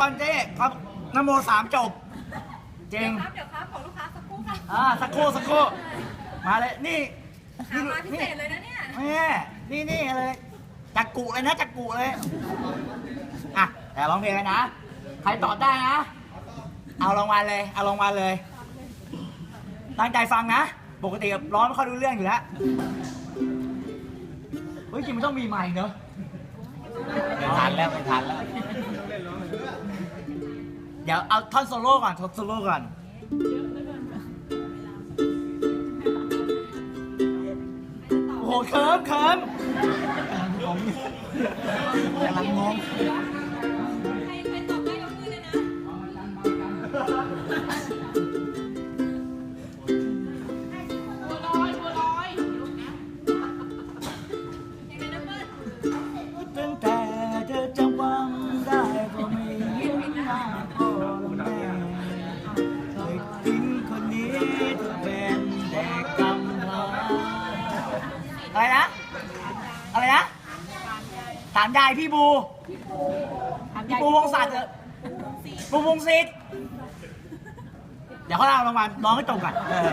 ก่อนเจ๊ครับนโมสามจบ เจงครับเดี๋ยวครับของลูกค้าสักครู่ค่ะอ่าสักครู่สักครู่มาเลยนี่หามาพิเศษเลยนะเนี่ย แม่นี่นี่เลยจักกุเลยนะจักกุเลยอะแต่ร้องเพลงเลยนะใครตอบได้นะ เอารางวัลเลยเอารางวัลเลย ตั้งใจฟังนะ ปกติร้องไม่ค่อยรู้เรื่องอยู่แล้วเฮ้ยจริงมันต้องมีใหม่เนอะไม่ทันแล้วไม่ทันแล้ว เดี๋ยวเอาท่อนโซโล่ก่อนท่อนโซโล่ก่อน โอ้โหเคิมเคิมกำลังงง นะถามยายพี่บูพี่บูวงศักดิ์เหรอบูวงศิษย์เดี๋ยวเขาเอารางวัลน้องให้จบก่อนเออ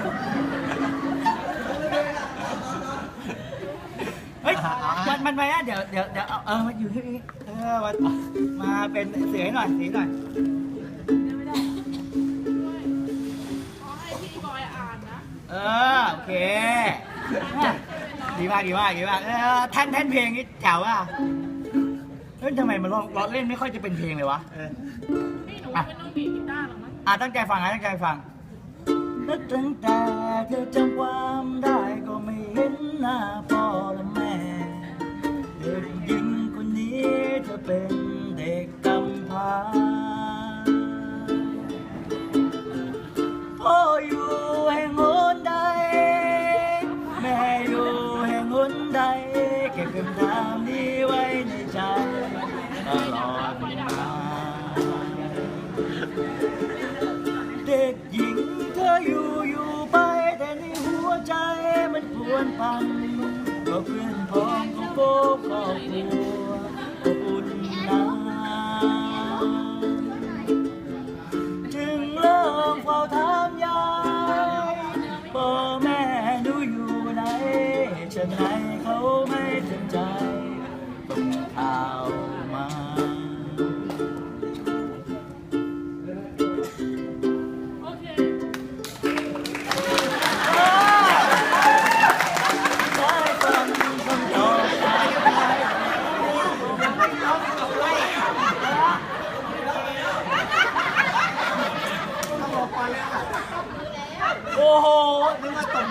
เฮ้ยมันมันไปนะเดี๋ยวเดี๋ยวเดี๋ยวเอาเออมาอยู่ที่นี่เออมามาเป็นเสียงหน่อยเสียงหน่อยขอให้พี่บอยอ่านนะเออโอเค ดีมากดีมากดีมากเออแท่นแท่นเพลงนี่แจ๋วอะเฮ้ยทำไมมันร้องร้องเล่นไม่ค่อยจะเป็นเพลงเลยวะเออพี่หนูไม่ต้องดีดกีตาร์หรอกมั้งอะตั้งใจฟังนะตั้งใจฟังตั้งแต่เธอจำความได้ก็ไม่เห็นหน้าพ่อและแม่เด็กหญิงคนนี้เธอเป็นเด็กกำพร้าพ่ออยู่ วนพันก็เพื่อนพ้องของโบครอบครัวอบอุ่นนาจึงเริ่มเฝ้าถามยายพ่อแม่หนูอยู่ไหนฉันไหนเขาไม่สนใจส่งข่าว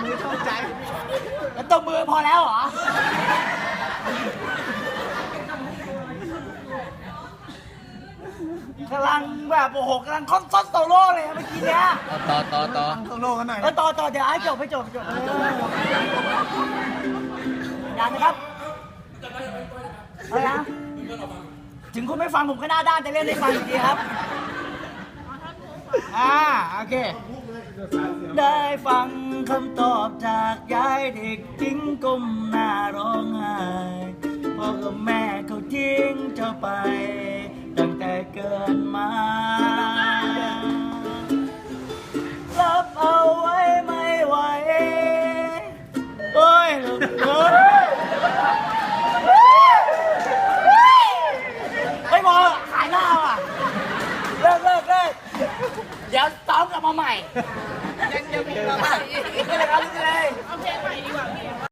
มือเข้าใจแล้วตบมือพอแล้วเหรอ กำลังแบบโอ้โหกำลังคอนซัสโตโล่เลยอะเมื่อกี้เนี้ยต่อต่อต่อโซโล่กันหน่อยเออต่อต่อเดี๋ยวให้จบให้จบให้จบเอออย่างนะครับอะไรนะถึงคุณไม่ฟังผมก็หน้าด้านจะเล่นให้ฟังอีกทีครับ อ่าโอเค ได้ฟังคำตอบจากยายเด็กทิ้งก้มหน้าร้องไห้พ่อกับแม่เขาทิ้งเจ้าไป ตั้งแต่เกิดมา รับเอาไว้ไม่ไหว โอ้ยลูกเอ้ ใหม่ยังยังมีมาใหม่อีกเลยครับเลย